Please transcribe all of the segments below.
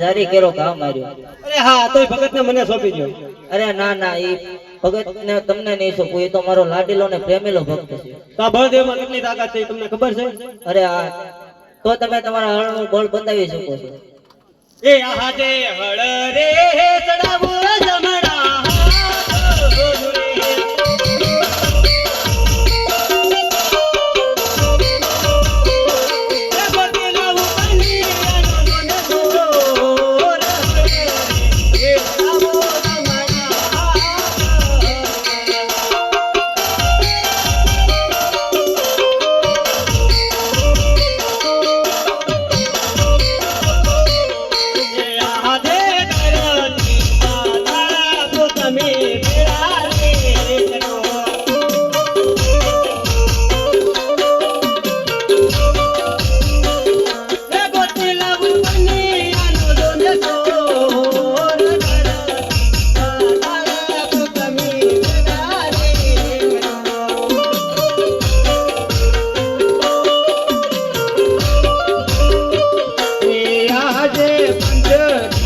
જારી કેરો કામ માર્યો. અરે હા તો ભગત ને મને સોંપી દો અરે ના ના એ ભગત ને તમને નહીં સોંપું એ તો મારો લાડીલો ને પ્રેમીલો ભક્ત છે. તો આ બળદેવમાં કેટલી તાકાત છે તમને ખબર છે? અરે આ તો તમે તમારા હળનું બળ બતાવી શકો છો. એ આહાજે હળ રે ચડાવો. આજે પંચથી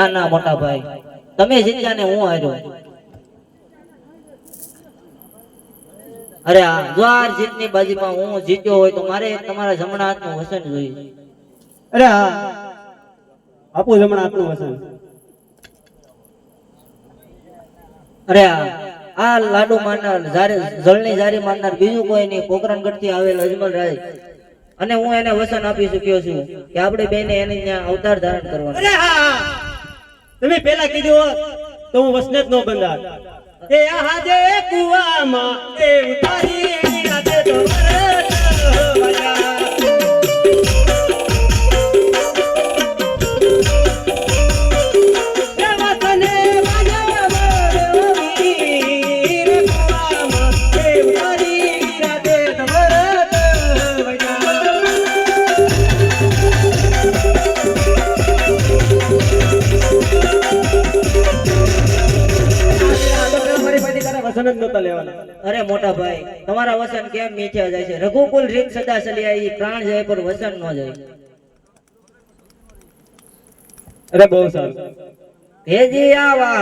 ના ના મોટા ભાઈ. તમે જીત્યા ને હું હાર્યો? અરે આ જીતની બાજીમાં હું જીત્યો હોય તો મારે તમારા જમણા હાથનું વસન જોઈએ. અરે હા. આપું જમણા હાથનું વસન. અરે આ લાડુ મારનાર જારે જળની જારી મારનાર બીજું કોઈ નહીં પોકરણગઢથી આવેલ અજમલ રાય. અને હું એને વસન આપી ચુક્યો છું કે આપણે બેને એને ત્યાં અવતાર ધારણ કરવાનો. અરે હા. તમે પેલા કીધું તો હું વસનેત નો બંધાર. એ આજે કુવામાં એ ઉતારી નતા લેવાના. અરે મોટા ભાઈ તમારા વસન કેમ મીઠ્યા જાય છે? રઘુકુલ રીમ સદા ચલી પ્રાણ જાય પણ વસન ન જાય. અરે બહુ સારું. હેજી આવા